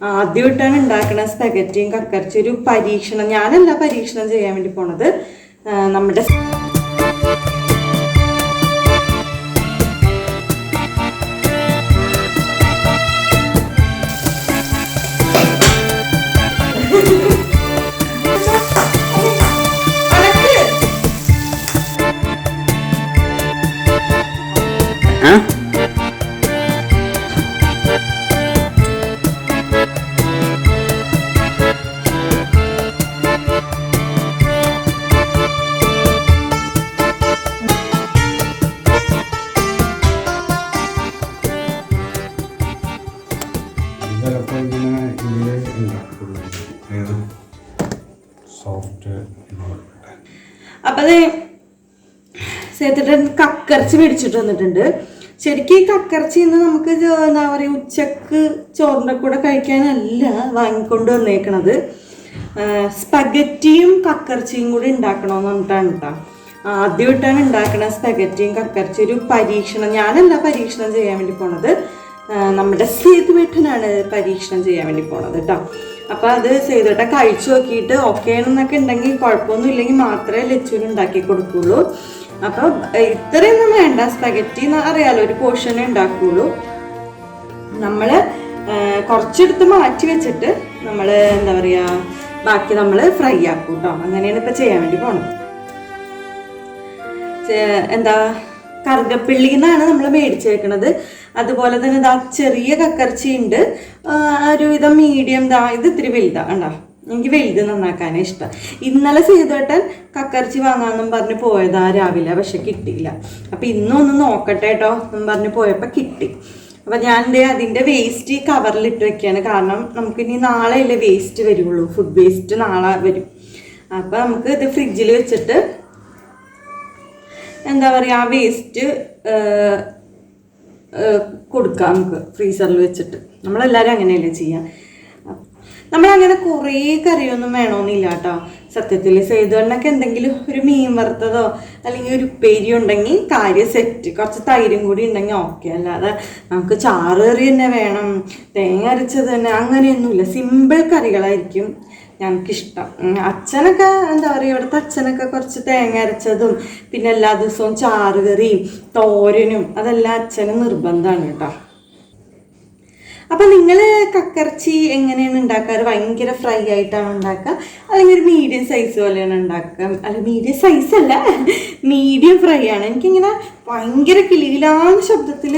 ആദ്യമായിട്ടാണ് ഉണ്ടാക്കുന്ന സ്പെഗറ്റിയും കക്കറച്ചി ഒരു പരീക്ഷണം. ഞാനല്ല പരീക്ഷണം ചെയ്യാൻ വേണ്ടി പോണത്? നമ്മുടെ സേത്തിട്ട് ഏത് സോഫ്റ്റ് സേത്തിട്ടൻ കക്കറച്ചി മേടിച്ചിട്ട് വന്നിട്ടുണ്ട്. ശരിക്കും ഈ കക്കറച്ചി ഇന്ന് നമുക്ക് എന്താ പറയുക ഉച്ചയ്ക്ക് ചോറിന്റെ കൂടെ കഴിക്കാനല്ല വാങ്ങിക്കൊണ്ട് വന്നേക്കണത്. സ്പഗറ്റിയും കക്കറച്ചിയും കൂടി ഉണ്ടാക്കണമെന്ന് പറഞ്ഞിട്ടാണ് കേട്ടോ ആദ്യമായിട്ടാണ് ഉണ്ടാക്കണ സ്പഗറ്റിയും കക്കറച്ചി ഒരു പരീക്ഷണം. ഞാനല്ല പരീക്ഷണം ചെയ്യാൻ വേണ്ടി പോണത്? നമ്മുടെ സേതുവേട്ടനാണ് പരീക്ഷണം ചെയ്യാൻ വേണ്ടി പോണത് കേട്ടോ അപ്പോൾ അത് സേതുവേട്ട കഴിച്ചു നോക്കിയിട്ട് ഓക്കെ ആണെന്നൊക്കെ ഉണ്ടെങ്കിൽ കുഴപ്പമൊന്നും ഇല്ലെങ്കിൽ മാത്രമേ ലച്ചൂരി ഉണ്ടാക്കി കൊടുക്കുള്ളൂ. അപ്പോൾ ഇത്രയൊന്നും വേണ്ട സ്പഗറ്റി എന്ന് അറിയാലോ ഒരു പോർഷനെ ഉണ്ടാക്കുള്ളൂ നമ്മൾ കുറച്ചെടുത്ത് മാറ്റി വെച്ചിട്ട് നമ്മൾ എന്താ പറയുക ബാക്കി നമ്മൾ ഫ്രൈ ആക്കും കേട്ടോ അങ്ങനെയാണ് ഇപ്പം ചെയ്യാൻ വേണ്ടി പോണത്. എന്താ കറുകപ്പിള്ളി എന്നാണ് നമ്മൾ മേടിച്ചേക്കണത് അതുപോലെ തന്നെ ഇതാ ചെറിയ കക്കർച്ചി ഉണ്ട് ആ, ഒരു വിധം മീഡിയം ദാ ഇത് ഇത്തിരി വലുതാ കണ്ടോ? എനിക്ക് വലുത് നന്നാക്കാനേ ഇഷ്ടം. ഇന്നലെ ചെയ്തേട്ടൻ കക്കർച്ചി വാങ്ങാമെന്നും പറഞ്ഞ് പോയതാ രാവിലെ പക്ഷെ കിട്ടിയില്ല. അപ്പൊ ഇന്നും ഒന്ന് നോക്കട്ടെ കേട്ടോ എന്നും പറഞ്ഞ് പോയപ്പോൾ കിട്ടി. അപ്പൊ ഞാൻ ദേ അതിന്റെ വേസ്റ്റ് കവറിലിട്ട് വെക്കുകയാണ് കാരണം നമുക്ക് ഇനി നാളെ അല്ലേ വേസ്റ്റ് വരുള്ളൂ. ഫുഡ് വേസ്റ്റ് നാളെ വരും. അപ്പൊ നമുക്ക് ഇത് ഫ്രിഡ്ജിൽ വെച്ചിട്ട് എന്താ പറയുക ആ വേസ്റ്റ് കൊടുക്കാം നമുക്ക്. ഫ്രീസറിൽ വെച്ചിട്ട്. നമ്മളെല്ലാവരും അങ്ങനെയല്ലേ ചെയ്യാം. നമ്മളങ്ങനെ കുറേ കറിയൊന്നും വേണമെന്നില്ല കേട്ടോ സത്യത്തിൽ സേതുവണ്ണൊക്കെ എന്തെങ്കിലും ഒരു മീൻ വറുത്തതോ അല്ലെങ്കിൽ ഒരു ഉപ്പേരി ഉണ്ടെങ്കിൽ കാര്യം സെറ്റ് കുറച്ച് തൈരും കൂടി ഉണ്ടെങ്കിൽ ഓക്കെ അല്ലാതെ നമുക്ക് ചാറ് കറി തന്നെ വേണം. തേങ്ങ അരച്ചത് തന്നെ അങ്ങനെയൊന്നുമില്ല. സിമ്പിൾ കറികളായിരിക്കും. ഞങ്ങൾക്കിഷ്ടം. അച്ഛനൊക്കെ എന്താ പറയുക ഇവിടുത്തെ അച്ഛനൊക്കെ കുറച്ച് തേങ്ങ അരച്ചതും പിന്നെ എല്ലാ ദിവസവും ചാറുകറിയും തോരനും അതെല്ലാം അച്ഛന് നിർബന്ധമാണ് കേട്ടോ. അപ്പൊ നിങ്ങൾ കക്കറച്ചി എങ്ങനെയാണ് ഉണ്ടാക്കാറ്? ഭയങ്കര ഫ്രൈ ആയിട്ടാണ് ഉണ്ടാക്കുക? അല്ലെങ്കിൽ ഒരു മീഡിയം സൈസ് പോലെയാണ് ഉണ്ടാക്കുക? അല്ല മീഡിയം സൈസ് അല്ല. മീഡിയം ഫ്രൈ ആണ്. എനിക്കിങ്ങനെ ഭയങ്കര കിളിയിലാണ് ശബ്ദത്തിൽ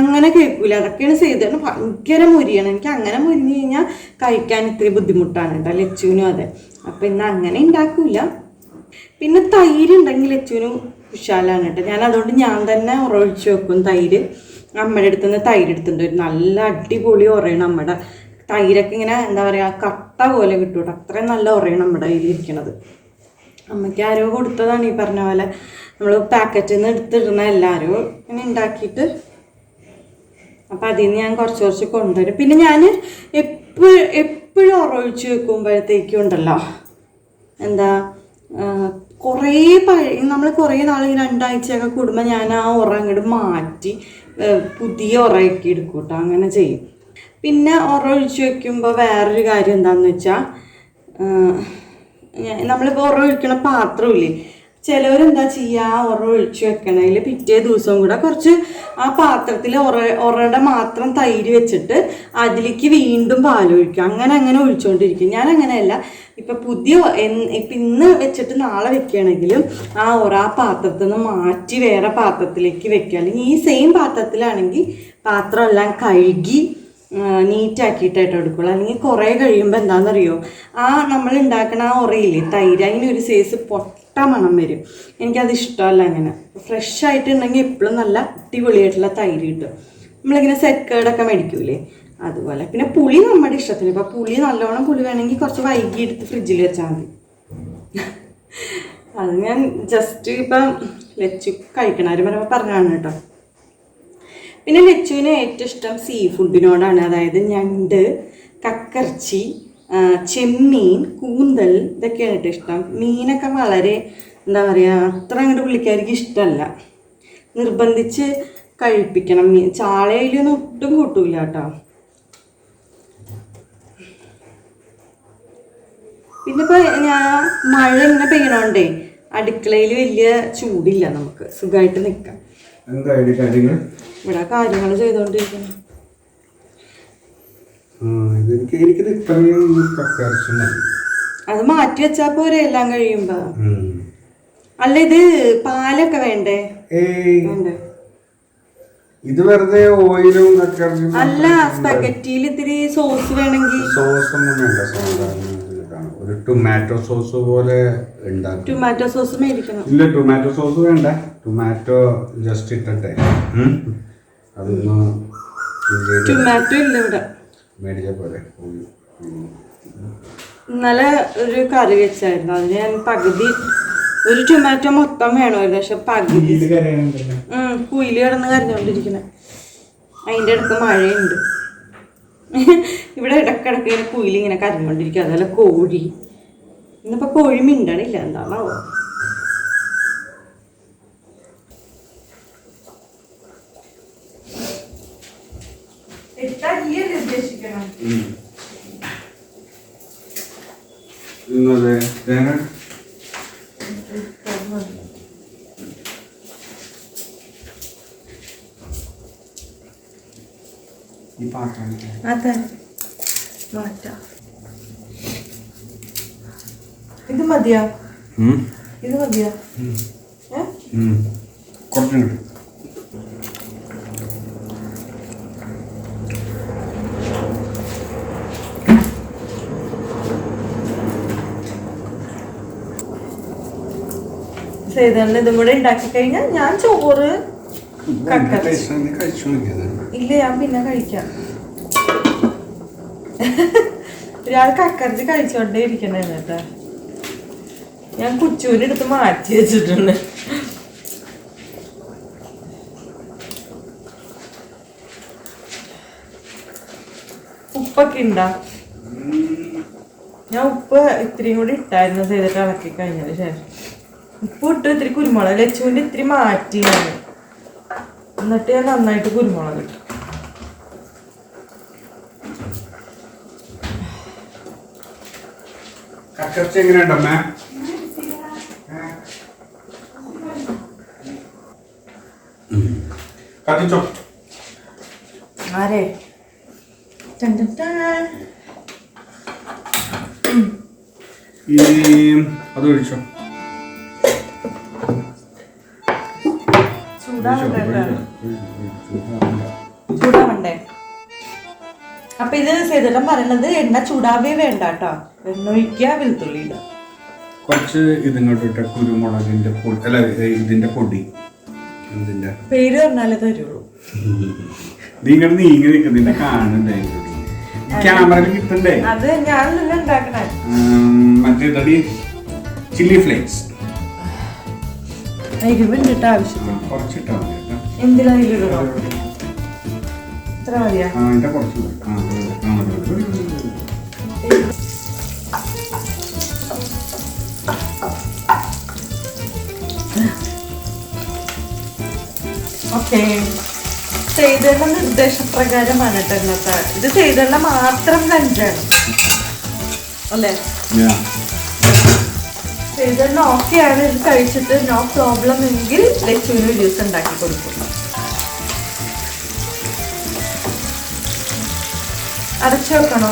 അങ്ങനെ കേൾക്കൂല. അതൊക്കെയാണ് ചെയ്തത്. ഭയങ്കര മുരിയാണ്. എനിക്ക് അങ്ങനെ മുരിഞ്ഞു കഴിഞ്ഞാൽ കഴിക്കാൻ ഇത്തിരി ബുദ്ധിമുട്ടാണ് കേട്ടോ ലച്ചുവിനും അതെ. അപ്പൊ ഇന്ന് അങ്ങനെ ഉണ്ടാക്കൂല. പിന്നെ തൈര് ഉണ്ടെങ്കിൽ ലച്ചുവിനും കുശാലാണ് കേട്ടോ. ഞാൻ അതുകൊണ്ട് ഞാൻ തന്നെ ഉറവിച്ച് വെക്കും തൈര്. അമ്മയുടെ അടുത്ത് നിന്ന് തൈര് എടുത്തിട്ടുണ്ട്. ഒരു നല്ല അടിപൊളി ഉറയാണ് അമ്മയുടെ തൈരൊക്കെ ഇങ്ങനെ എന്താ പറയുക കട്ട പോലെ കിട്ടും അത്രയും നല്ല ഉറയാണ് നമ്മുടെ കയ്യിൽ ഇരിക്കണത് അമ്മയ്ക്ക് ആരോ കൊടുത്തതാണ് ഈ പറഞ്ഞ പോലെ. നമ്മൾ പാക്കറ്റിൽ നിന്ന് എടുത്തിടുന്ന എല്ലാവരും ഇങ്ങനെ ഉണ്ടാക്കിയിട്ട് അപ്പം അതിൽ നിന്ന് ഞാൻ കുറച്ച് കുറച്ച് കൊണ്ടുവരും. പിന്നെ ഞാൻ എപ്പോഴും എപ്പോഴും ഉറവിച്ച് വെക്കുമ്പോഴത്തേക്കും ഉണ്ടല്ലോ. എന്താ കുറേ പഴയ നമ്മൾ കുറേ നാൾ ഈ രണ്ടാഴ്ചയൊക്കെ കൂടുമ്പോൾ ഞാൻ ആ ഉറ അങ്ങോട്ട് മാറ്റി പുതിയ ഉറയൊക്കെ എടുക്കും കേട്ടോ അങ്ങനെ ചെയ്യും. പിന്നെ ഉറ ഒഴിച്ച് വെക്കുമ്പോൾ വേറൊരു കാര്യം എന്താണെന്ന് വെച്ചാൽ നമ്മളിപ്പോൾ ഉറ ഒഴിക്കണ പാത്രമില്ലേ ചിലവരെന്താ ചെയ്യുക ഉറ ഒഴിച്ചു വെക്കണതിൽ പിറ്റേ ദിവസവും കൂടെ കുറച്ച് ആ പാത്രത്തിൽ ഉറ ഉറയുടെ മാത്രം തൈര് വെച്ചിട്ട് അതിലേക്ക് വീണ്ടും പാലൊഴിക്കും. അങ്ങനെ അങ്ങനെ ഒഴിച്ചുകൊണ്ടിരിക്കും ഞാൻ അങ്ങനെയല്ല ഇപ്പം പുതിയ ഇപ്പം ഇന്ന് വെച്ചിട്ട് നാളെ വെക്കുകയാണെങ്കിലും ആ ഉറ ആ പാത്രത്തിൽ നിന്ന് മാറ്റി വേറെ പാത്രത്തിലേക്ക് വെക്കുക. അല്ലെങ്കിൽ ഈ സെയിം പാത്രത്തിലാണെങ്കിൽ പാത്രമെല്ലാം കഴുകി നീറ്റാക്കിയിട്ടായിട്ട് എടുക്കുള്ളൂ. അല്ലെങ്കിൽ കുറേ കഴിയുമ്പോൾ എന്താണെന്നറിയോ ആ നമ്മൾ ഉണ്ടാക്കുന്ന ആ ഉറയില്ലേ തൈര് അതിനൊരു സൈസ് പൊട്ട മണം വരും. എനിക്കത് ഇഷ്ടമല്ല അങ്ങനെ. ഫ്രഷ് ആയിട്ടുണ്ടെങ്കിൽ എപ്പോഴും നല്ല അടിപൊളിയായിട്ടുള്ള തൈര് കിട്ടും. നമ്മളിങ്ങനെ സെക്കേഡൊക്കെ മേടിക്കൂലേ? അതുപോലെ. പിന്നെ പുളി നമ്മുടെ ഇഷ്ടത്തിന്. ഇപ്പം പുളി നല്ലോണം പുളി വേണമെങ്കിൽ കുറച്ച് വൈകി എടുത്ത് ഫ്രിഡ്ജിൽ വെച്ചാൽ മതി. അത് ഞാൻ ജസ്റ്റ് ഇപ്പം ലച്ചു കഴിക്കണവരും പറയുമ്പോൾ പറഞ്ഞാണ് കേട്ടോ. പിന്നെ ലച്ചുവിന് ഏറ്റവും ഇഷ്ടം സീ ഫുഡിനോടാണ് അതായത് ഞണ്ട് കക്കർച്ചി ചെമ്മീൻ കൂന്തൽ ഇതൊക്കെയാണ് കേട്ടോ ഇഷ്ടം. മീനൊക്കെ വളരെ എന്താ പറയുക അത്ര അങ്ങോട്ട് പുള്ളിക്കാർക്ക് ഇഷ്ടമല്ല നിർബന്ധിച്ച് കഴിപ്പിക്കണം. മീൻ ചാളയിലൊന്നും ഒട്ടും കൂട്ടൂല കേട്ടോ പിന്നെ ഇപ്പോൾ ഞാൻ മഴ ഇങ്ങനെ പെയ്യണോണ്ടേ അടുക്കളയിൽ വലിയ ചൂടില്ല നമുക്ക്. സുഖമായിട്ട് നിൽക്കാം ഇവിടെ കാര്യങ്ങൾ ചെയ്തുകൊണ്ടിരിക്കുന്നു ഇതെനിക്ക് എനിക്കിത് അത് മാറ്റി വെച്ചാ പോരെ എല്ലാം കഴിയുമ്പോ. അല്ല ഇത് പാലൊക്കെ വേണ്ടേ? ഇത് വെറുതെ ഓയിലും അല്ല സ്പഗറ്റിയിൽ ഇത്തിരി സോസ് വേണമെങ്കിൽ. സോസ് ഒന്നും വേണ്ട സാധാരണ. ഒരു ടൊമാറ്റോ സോസ് പോലെ ഉണ്ടാക്കും. ടൊമാറ്റോ സോസ് മേടിക്കണം. ഇല്ല ടൊമാറ്റോ സോസ് വേണ്ട. ടൊമാറ്റോ ജസ്റ്റ് ഇട്ടട്ടെ. അതൊന്ന് ടൊമാറ്റോ ഇല്ല ഇവിടെ. മേടിച്ച പോലെ. ഇന്നലെ ഒരു കറി വെച്ചായിരുന്നു. അതിന് ഞാൻ പകുതി ഒരു ടൊമാറ്റോ മൊത്തം വേണമായിരുന്നു. പക്ഷെ പകുതി കുയിലി കരയാനുണ്ടല്ലോ. ഉം, കുയിൽ കിടന്ന് കരഞ്ഞോണ്ടിരിക്കണേ അതിന്റെ ഇടയ്ക്ക് മഴയുണ്ട്. ഇവിടെ ഇടക്കിടക്ക് ഇങ്ങനെ കുയിലിങ്ങനെ കരഞ്ഞോണ്ടിരിക്കുക അതുപോലെ കോഴി. ഇന്നിപ്പോ കോഴി മിണ്ടണില്ല. എന്താണാവോ ഉദ്ദേശിക്കണം ഉം. ഇന്നത് തേങ്ങ ഈ പാത്രം അതെ മാറ്റാം ഇത് മതിയാ ഇത് മതിയാ ഏ കുറച്ചും കിട്ടും സേതന്നെ ഇതും കൂടെ ഉണ്ടാക്കി കഴിഞ്ഞാൽ ഞാൻ ചോറ് ഇല്ല ഞാൻ പിന്നെ കഴിക്കാം. ഒരാൾ കക്കറിച്ച് കഴിച്ചോണ്ടേ ഇരിക്കണേ കേട്ടാ ഞാൻ കുച്ചൂരെടുത്ത് മാറ്റി വെച്ചിട്ടുണ്ട്. ഉപ്പൊക്കെ ഉണ്ടാ ഞാൻ ഉപ്പ് ഇത്രയും കൂടി ഇട്ടായിരുന്നു ചെയ്തിട്ട് ഇളക്കി കഴിഞ്ഞതിന് ശേഷം. ഉപ്പ് ഇട്ട് ഇത്തിരി കുരുമുളക് ലച്ചുവിന്റെ ഇത്തിരി മാറ്റി എന്നിട്ട് ഞാൻ നന്നായിട്ട് കുരുമുളക് ഇട്ടു. കക്കർച്ച എങ്ങനെയുണ്ടമ്മേ കത്തിച്ചോ? ആരെ? ടൻ ടൻ ടൻ. ഈ അത് ഒഴിച്ചോ? ചൂടാവണ്ടേ? അപ്പൊ ഇത് സേതുരം പറയണത് എണ്ണ ചൂടാവേ വേണ്ട കേട്ടോ. എണ്ണ ഒഴിക്കുക വെളുത്തുള്ളി ഇടുക കുറച്ച് ഇതിങ്ങോട്ട് ഇട്ട കുരുമുളകിന്റെ പൊടി അല്ല ഇതിന്റെ പൊടി. ഇതിന്റെ പേര് പറഞ്ഞാലേ തരുള്ളൂ. നീ ഇങ്ങനെ നീങ്ങി നിൽക്കുന്നതിന്റെ കാണണ്ടേ? ക്യാമറയിൽ കിട്ടണ്ടേ? അത് ഞാൻ ഉണ്ടാക്കണേ. Chilli flakes. എരിവുണ്ടിട്ട് ആവശ്യത്തിന്. കുറച്ചിട്ടാ. എന്തിനാ ഇത്ര മതിയാ. ഓക്കെ. നിർദ്ദേശപ്രകാരമാണ് കേട്ടോ ഇന്നത്തെ. ഇത് ചെയ്തുള്ള മാത്രം ലഞ്ചാണ് അല്ലേ? ചെയ്തേണ്ട ഓക്കെയാണ് ഇത് കഴിച്ചിട്ട് നോ പ്രോബ്ലം എങ്കിൽ ലച്ചുവിന് ജ്യൂസ് ഉണ്ടാക്കി കൊടുക്കും. അടച്ചു വെക്കണോ?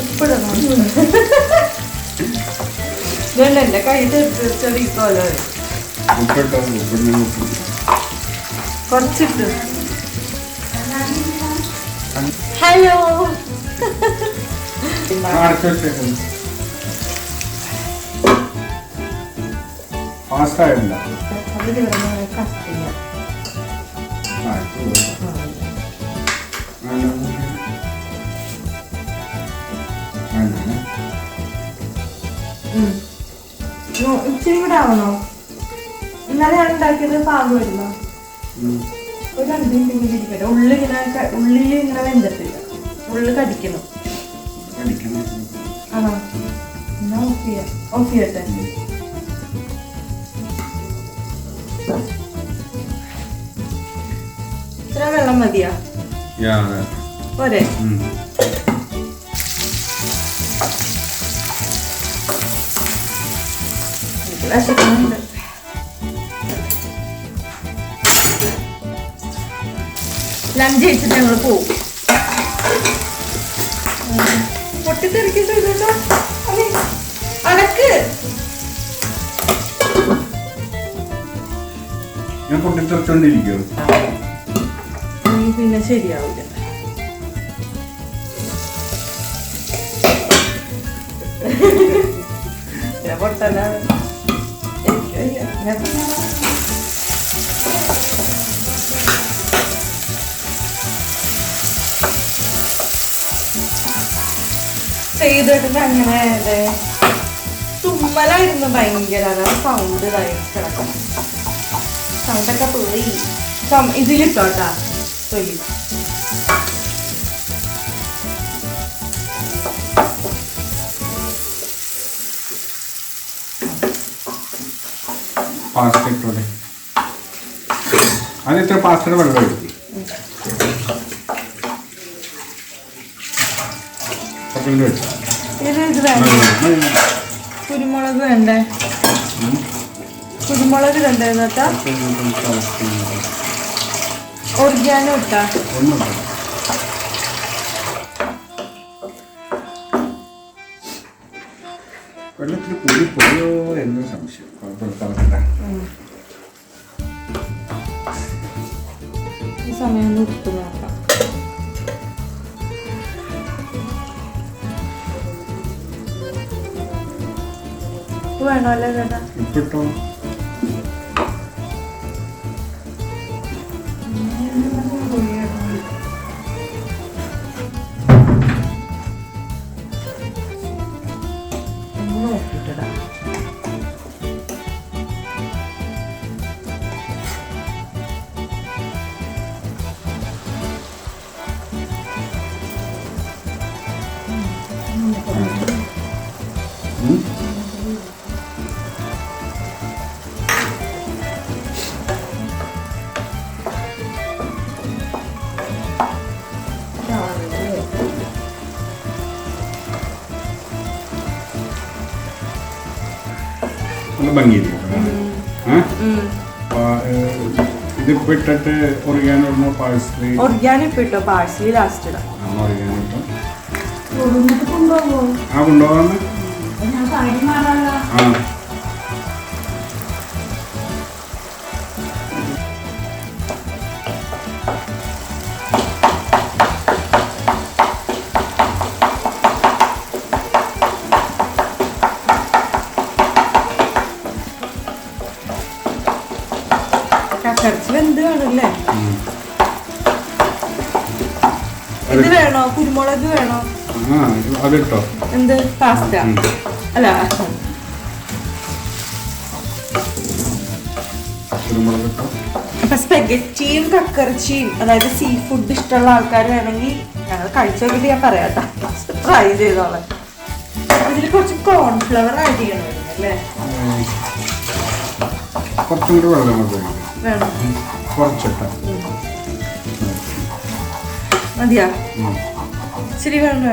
ഉപ്പിടണോ? ഇതുകൊണ്ട് എന്റെ കൈ തെറിച്ചറിയിക്കോലോ ഉപ്പിട്ടോ, ഉപ്പിടുന്ന ഉപ്പ്. കുറച്ചിട്ട്. ഹലോ. അടച്ചു അടച്ച് വെച്ചേക്കുന്നു. ഉം, ഇച്ചിരി കൂടെ ആവണോ? ഇന്നലെ ഞാൻ ഉണ്ടാക്കിയത് പാമ്പ് വരുന്നോ. ഒരു രണ്ട് മിനിറ്റ് ഇങ്ങനെ ഇരിക്കട്ടെ. ഉള്ളി ഇങ്ങനെ ഉള്ളിൽ ഇങ്ങനെ വെന്തത്തില്ല ഉള്ളി കടിക്കണം. ആണോ? എന്നാ ഓഫ് ചെയ്യാം. ഓഫ് ചെയ്യട്ടെ. ഇത്ര വെള്ളം മതിയാ. പോരെ. വിശക്കുന്നുണ്ട്. ലഞ്ച് കഴിച്ചിട്ട് ഞങ്ങൾ പോകും പൊട്ടിത്തെറിക്ക് ചെയ്തോട്ടോ അനക്ക്. ഞാൻ പൊട്ടിത്തെറിച്ചോണ്ടിരിക്കും പിന്നെ ശരിയാവില്ല. ചെയ്തിട്ട് അങ്ങനെ തുമ്മലായിരുന്നു ഭയങ്കര സൗണ്ട് ഇതായി കിടക്കണം സൗണ്ടൊക്കെ പോയി. ഇതിലിട്ടോട്ടാ തൊലി പാസ്ത ഇട്ടോടെ അത് ഇത്ര പാസ്തയുടെ വെള്ളം ഒഴിക്കും കുറച്ചുകൂടി വെച്ചു ഇത് ഇത് വേണ്ട കുരുമുളക് വേണ്ടേ കുരുമുളക് ഇടണ്ടേ എന്നിട്ടാ ഒറിഗാനോ ഇട്ടാ? വെള്ളത്തിൽ പുളി പോയോ എന്ന് സംശയം. കുഴപ്പമില്ല ഈ സമയം ഒന്ന് ഉപ്പ് നോക്കാം. ഉപ്പ് വേണോ അല്ലേ ചേട്ടാ ഉപ്പിട്ടോ ഒന്ന് ഭംഗിയില്ല. ഇതിപ്പോ ഇട്ടിട്ട് ഒറിയാനോ പാഴ്സലി ഒറിഗാനോ ഇപ്പൊ ഇട്ടോ പാഴ്സലി. ലാസ്റ്റ് ഇടാം ഒറിയാനോ ഇട്ടോ ആ കൊണ്ടുപോകാന്ന് ആ. ഇത് വേണോ? കുരുമുളക് വേണോ? അതിട്ടോ. എന്ത്? പാസ്ത. അല്ല. അപ്പൊ സ്പെഗറ്റിയും കക്കറച്ചിയും അതായത് സീ ഫുഡ് ഇഷ്ടമുള്ള ആൾക്കാർ വേണമെങ്കിൽ ഞങ്ങൾ കഴിച്ചു നോക്കിയിട്ട് ഞാൻ പറയാട്ടോ ട്രൈ ചെയ്തോളെ. അതിൽ കുറച്ച് കോൺഫ്ലവർ ആഡ് ചെയ്യണം അല്ലേ? കുറച്ചും കൂടി വെള്ളം വേണം. കുറച്ചിട്ടോ. മതിയാ. ഇച്ചിരി വേണ്ട?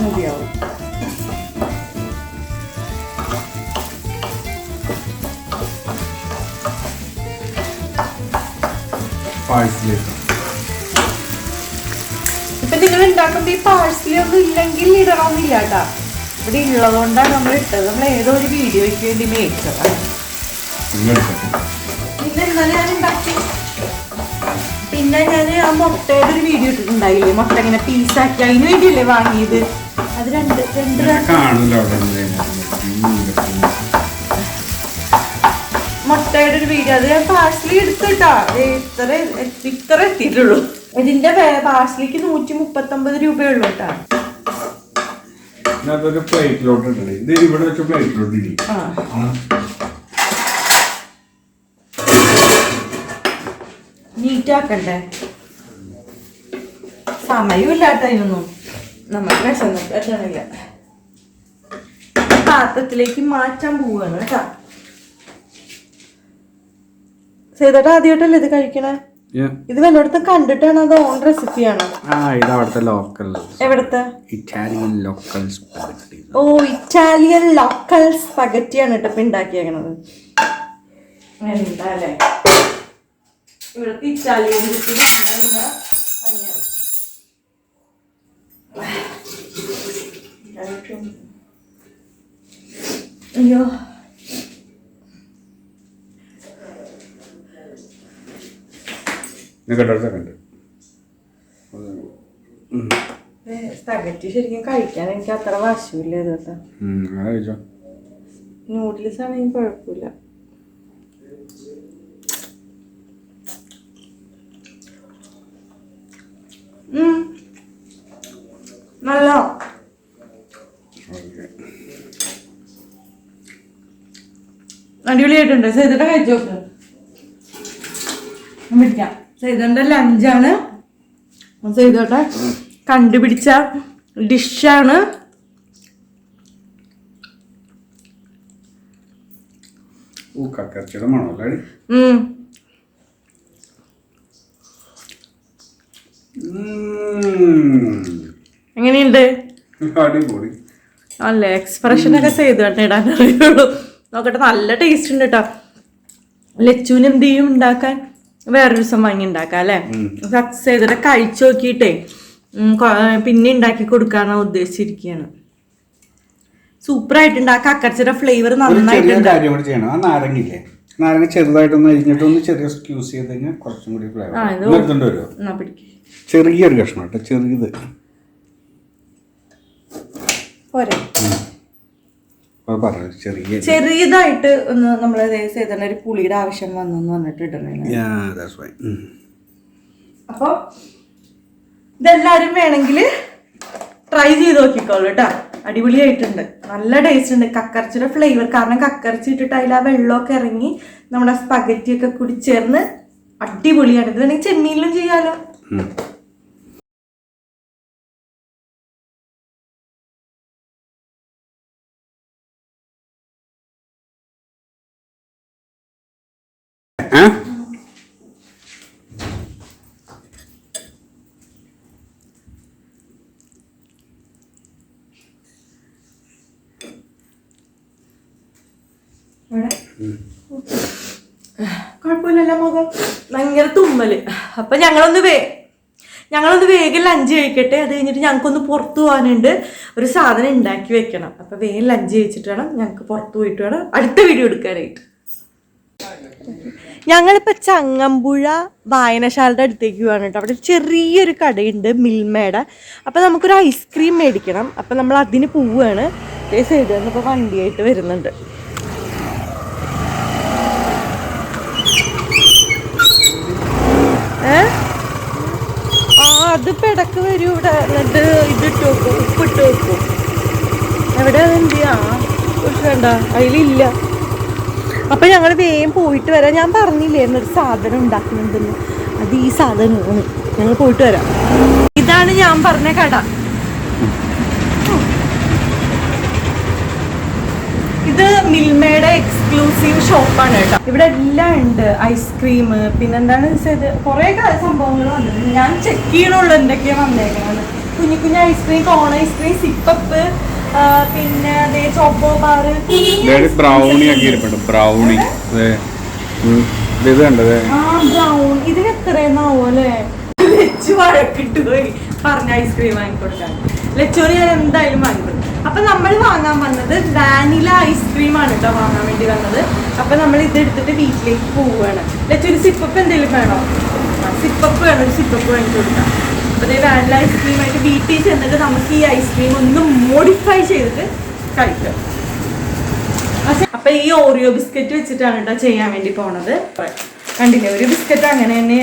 മതിയാവും. ഇപ്പൊ നിങ്ങൾ ഉണ്ടാക്കുമ്പോ ഈ പാഴ്സലി ഒന്നും ഇല്ലെങ്കിൽ ഇടണമെന്നില്ല കേട്ടാ. ഇവിടെ ഉള്ളതുകൊണ്ടാണ് നമ്മൾ ഇട്ടത്. നമ്മൾ ഏതോ ഒരു വീഡിയോയ്ക്ക് വേണ്ടി മേടിച്ചതാണ്. പിന്നെ ഞാൻ ഉണ്ടാക്കി. പിന്നെ ഞാൻ ആ മുട്ടയുടെ ഒരു വീഡിയോ ഇട്ടിട്ടുണ്ടായില്ലേ? മുട്ട ഇങ്ങനെ പീസാക്കി അതിന് വേണ്ടിയല്ലേ വാങ്ങിയത്? അത് രണ്ട് രണ്ട് മുട്ടയുടെ ഒരു വീഡിയോ അത് ഞാൻ പാഴ്സലി എടുത്തിട്ടാ. ഇത്ര ഇത്ര എത്തിയിട്ടുള്ളൂ. ഇതിന്റെ പാഴ്സലിക്ക് നൂറ്റി മുപ്പത്തൊമ്പത് രൂപയുള്ളൂ കേട്ടാ. പ്ലേറ്റിലോട്ട് ഇത് ഇവിടെ വെച്ച പ്ലേറ്റിലോട്ട് ഇടി ആ നീറ്റാക്കണ്ടേ സമയമില്ലാത്ത അതിനൊന്നും പറ്റണില്ല പാത്രത്തിലേക്ക് മാറ്റാൻ പോവുകയാണ് കേട്ടാ. സേതട്ടാ ആദ്യമായിട്ടല്ലേ ഇത് കഴിക്കണേ? ഇത് വല്ലടത്ത് കണ്ടിട്ടാണ് അത് ഓൺ റെസിപ്പിയാണോ ആ ഇത് അവിടുത്തെ ലോക്കൽ എവിടുത്തെ? ഇറ്റാലിയൻ ലോക്കൽ ഓ ഇറ്റാലിയൻ ലോക്കൽ സ്പഗറ്റിയാണ് കേട്ടോ ഇപ്പൊ ഉണ്ടാക്കിയേക്കണത്. എന്താ അല്ലേ ഇവിടുത്തെ ഇറ്റാലിയൻ. അയ്യോ. കേട്ടോ സെക്കൻഡ് സ്പഗറ്റി ശരിക്കും കഴിക്കാൻ എനിക്ക് അത്ര വാശിയില്ല കേട്ടോ നൂഡിൽസ് ആണെങ്കിൽ കുഴപ്പമില്ല. നല്ല അടിപൊളിയായിട്ടുണ്ട്. സൈതട്ട കഴിച്ചു? നോക്ക് പിടിക്കാം. സൈതന്റെ ലഞ്ചാണ്. സൈതട്ട കണ്ടുപിടിച്ച ഡിഷാണ്. ഉം. എങ്ങനെയുണ്ട്? അടിപൊളി. നല്ല എക്സ്പ്രഷൻ ഒക്കെ ചെയ്ത് കേട്ടോ ഇടാൻ അറിയുള്ളൂ. നോക്കട്ടെ നല്ല ടേസ്റ്റ് ഉണ്ട് കേട്ടോ. ലച്ചുവിന് എന്ത് ചെയ്യും ഉണ്ടാക്കാൻ? വേറൊരു ദിവസം വാങ്ങി ഉണ്ടാക്കാം അല്ലേ? സക്സസ് ചെയ്തിട്ട് കഴിച്ചു നോക്കിയിട്ടേ പിന്നെ ഉണ്ടാക്കി കൊടുക്കാന്ന് ഉദ്ദേശിച്ചിരിക്കുകയാണ് സൂപ്പർ ആയിട്ടുണ്ട്. ആ കക്കച്ചിയുടെ ഫ്ലേവർ നന്നായിട്ടുണ്ട്. നാരങ്ങ ചെറുതായിട്ടൊന്ന് അരിഞ്ഞിട്ട് ഒന്ന് ചെറിയ സ്ക്യൂസ് ചെയ്ത് കഴിഞ്ഞാൽ കുറച്ചും കൂടി ഫ്ലേവർ ചെറിയൊരു കഷ്ണം കേട്ടോ ചെറിയത്. പോരെ. ചെറിയതായിട്ട് ഒന്ന് നമ്മൾ ഒരു പുളിയുടെ ആവശ്യം വന്നു പറഞ്ഞിട്ട് ഇടണേ right. അപ്പോൾ ഇതെല്ലാവരും വേണമെങ്കിൽ ട്രൈ ചെയ്ത് നോക്കിക്കോളൂ കേട്ടോ. അടിപൊളിയായിട്ടുണ്ട്. നല്ല ടേസ്റ്റ് ഉണ്ട്. കക്കറച്ചിയുടെ ഫ്ലേവർ കാരണം കക്കറച്ചി ഇട്ടിട്ട് അതിൽ ആ വെള്ളമൊക്കെ ഇറങ്ങി നമ്മുടെ സ്പഗറ്റിയൊക്കെ കുടിച്ചേർന്ന് കൂടി ചേർന്ന് അടിപൊളിയാണ്. ഇത് വേണമെങ്കിൽ ചെമ്മീനിലും ചെയ്യാലോ. കുഴപ്പമില്ലല്ലോ മുഖം ഭയങ്കര തുമ്മൽ. അപ്പൊ ഞങ്ങളൊന്ന് വേ ഞങ്ങളൊന്ന് വേഗം ലഞ്ച് കഴിക്കട്ടെ. അത് കഴിഞ്ഞിട്ട് ഞങ്ങൾക്കൊന്ന് പുറത്തു പോകാനുണ്ട്. ഒരു സാധനം ഉണ്ടാക്കി വെക്കണം. അപ്പൊ വേഗം ലഞ്ച് കഴിച്ചിട്ട് വേണം ഞങ്ങൾക്ക് പുറത്തു പോയിട്ട് വേണം. അടുത്ത വീഡിയോ എടുക്കാനായിട്ട്. ഞങ്ങളിപ്പോൾ ചങ്ങമ്പുഴ വായനശാലയുടെ അടുത്തേക്ക് പോവാണ് കേട്ടോ. അവിടെ ചെറിയൊരു കടയുണ്ട് മിൽമയുടെ അപ്പോൾ നമുക്കൊരു ഐസ്ക്രീം മേടിക്കണം. അപ്പോൾ നമ്മൾ അതിന് പോവുകയാണ് സൈഡിൽ നിന്ന് ഇപ്പോൾ വണ്ടിയായിട്ട് വരുന്നുണ്ട്. ഏ? ആ അത് ഇടയ്ക്ക് വരും ഇവിടെ. എന്നിട്ട് ഇതിട്ട് വെക്കും. ഉപ്പിട്ട് വെക്കും. എവിടെ അതെന്ത് ചെയ്യാ വേണ്ട അതിലില്ല. അപ്പൊ ഞങ്ങൾ വേഗം പോയിട്ട് വരാം. ഞാൻ പറഞ്ഞില്ലേ എന്നൊരു സാധനം ഉണ്ടാക്കുന്നുണ്ടെന്ന്. അത് ഈ സാധനമാണ്. ഞങ്ങൾ പോയിട്ട് വരാം. ഇതാണ് ഞാൻ പറഞ്ഞ കട. ഇത് മിൽമയുടെ എക്സ്ക്ലൂസീവ് ഷോപ്പാണ് കേട്ടോ. ഇവിടെ എല്ലാം ഉണ്ട്. ഐസ്ക്രീം പിന്നെന്താണ് വെച്ചത്? കുറെ സംഭവങ്ങൾ വന്നിട്ടുണ്ട്. ഞാൻ ചെക്ക് ചെയ്യണുള്ളൂ എന്തൊക്കെയാ വന്നേക്കാണ് കുഞ്ഞു കുഞ്ഞു ice cream cone ice cream sipup പിന്നെ ചോക്കോ ഇതായത് ബ്രൗണി ഒക്കെ ഇരിപ്പുണ്ട്. ബ്രൗണി. ഇത് കണ്ടത്? ബ്രൗൺ ഇതിന് എത്രയെന്നാവോ അല്ലേ? ലച്ചു വഴക്കിട്ട് പോയി. പറഞ്ഞ ഐസ്ക്രീം വാങ്ങിക്കൊടുക്കാൻ. ലച്ചോറി ഞാൻ എന്തായാലും വാങ്ങിക്കൊടുക്കും. അപ്പൊ നമ്മൾ വാങ്ങാൻ വന്നത് വാനില ഐസ്ക്രീം ആണ് കേട്ടോ വാങ്ങാൻ വേണ്ടി വന്നത്. അപ്പൊ നമ്മൾ ഇത് എടുത്തിട്ട് വീട്ടിലേക്ക് പോവുകയാണ്. ലച്ചൊരു സിപ്പപ്പ് എന്തെങ്കിലും വേണോ? സിപ്പപ്പ് വേണം. ഒരു സിപ്പപ്പ് വാങ്ങിച്ചു കൊടുക്കാം അപ്പൊ ഇതേ വാനില ഐസ്ക്രീമായിട്ട് ബീറ്റ് ചെന്നിട്ട് നമുക്ക് ഈ ഐസ്ക്രീം ഒന്ന് മോഡിഫൈ ചെയ്തിട്ട് കഴിക്കാം. അപ്പം ഈ ഓറിയോ ബിസ്ക്കറ്റ് വെച്ചിട്ടാണ് കേട്ടോ ചെയ്യാൻ വേണ്ടി പോണത്. കണ്ടില്ലേ ഒരു ബിസ്ക്കറ്റ് അങ്ങനെ തന്നെ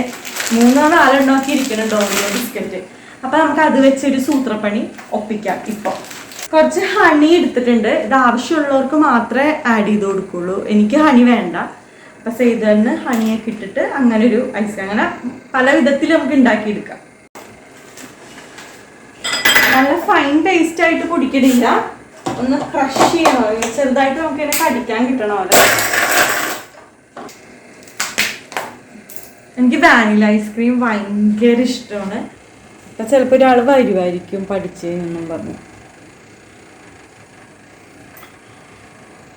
മൂന്നോ നാലെണ്ണോ ഒക്കെ ഇരിക്കുന്നുണ്ട് ഓറിയോ ബിസ്ക്കറ്റ് അപ്പൊ നമുക്ക് അത് വെച്ച് ഒരു സൂത്രപ്പണി ഒപ്പിക്കാം ഇപ്പൊ. കുറച്ച് ഹണി എടുത്തിട്ടുണ്ട്. ഇത് ആവശ്യമുള്ളവർക്ക് മാത്രമേ ആഡ് ചെയ്ത് കൊടുക്കുള്ളൂ. എനിക്ക് ഹണി വേണ്ട. അപ്പൊ സെയ്തറിന് ഹണിയൊക്കെ ഇട്ടിട്ട് അങ്ങനെ ഒരു ഐസ് അങ്ങനെ പല വിധത്തിൽ നമുക്ക് ഉണ്ടാക്കിയെടുക്കാം. നല്ല ഫൈൻ ടേസ്റ്റ് ആയിട്ട് പൊടിക്കണില്ല. ഒന്ന് ക്രഷ് ചെയ്യണോ. ചെറുതായിട്ട് നമുക്ക് ഇതിനെ കടിക്കാൻ കിട്ടണോ അല്ല എനിക്ക് വാനില ഐസ്ക്രീം ഭയങ്കര ഇഷ്ടമാണ്. അപ്പൊ ചിലപ്പോ ഒരാൾ വരുമായിരിക്കും പഠിച്ചെന്നും പറഞ്ഞു.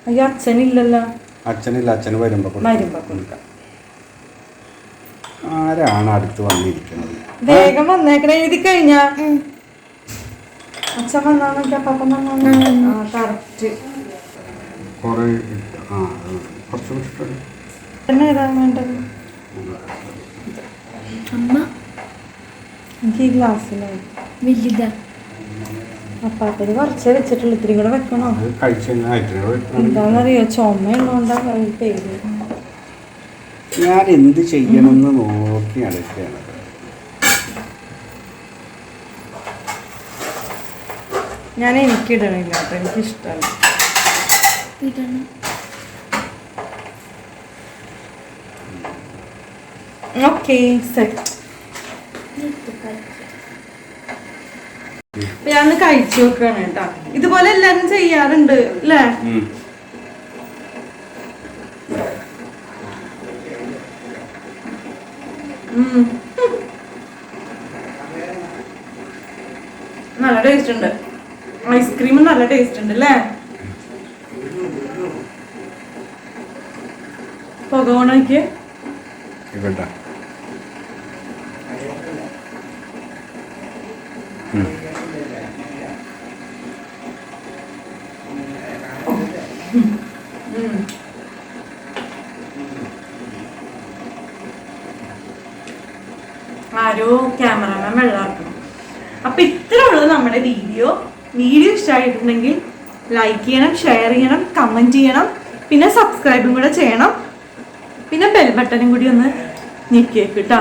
അയ്യോ അച്ഛനില്ലല്ലോ. അച്ഛനില്ല അച്ഛന് വരുമ്പോ. വരുമ്പോ കൊടുക്കാം. ആരാണ് അടുത്ത് വന്നിരിക്കുന്നത്? വേഗം വന്നേക്കണേ എഴുതി കഴിഞ്ഞ. അച്ഛൻ വന്നാന്നൊക്കെ അപ്പം വന്നാന്ന് ആ കറക്റ്റ് കുറെ ആ കുറച്ച് വിട്ടിട്ടുണ്ട് തന്നെ ഏതാ വേണ്ടത്? അമ്മ? എനിക്ക് ഈ ഗ്ലാസ്സിലായി വലുതാ. അപ്പാപ്പത് കുറച്ചേ വെച്ചിട്ടുള്ളൂ. ഇത്തിരി കൂടെ വെക്കണോ? എന്താണെന്നറിയോ ചുമയുള്ളതുകൊണ്ടാ പേര് ഞാൻ എന്ത് ചെയ്യണമെന്ന് നോക്കി അടുക്കുകയാണ് ഞാൻ എനിക്കിടണില്ല കേട്ടോ എനിക്കിഷ്ടമല്ല ഇടണം. ഓക്കെ സെറ്റ് ഞാൻ കഴിച്ചു നോക്കുകയാണ് കേട്ടോ. ഇതുപോലെ എല്ലാരും ചെയ്യാറുണ്ട് അല്ലേ ഉം. നല്ല ടേസ്റ്റ് ഉണ്ട് ഐസ്ക്രീം നല്ല ടേസ്റ്റ് ഉണ്ട് അല്ലേ പുക ഇവിടെ ആരോ ക്യാമറമാൻ വെള്ളമാക്കണം അപ്പൊ ഇത്ര ഉള്ളൂ നമ്മുടെ വീഡിയോ വീഡിയോ ഇഷ്ടമായിട്ടുണ്ടെങ്കിൽ ലൈക്ക് ചെയ്യണം ഷെയർ ചെയ്യണം കമന്റ് ചെയ്യണം പിന്നെ സബ്സ്ക്രൈബും കൂടെ ചെയ്യണം. പിന്നെ ബെൽ ബട്ടനും കൂടി ഒന്ന് ഞെക്കിയേക്ക് കേട്ടോ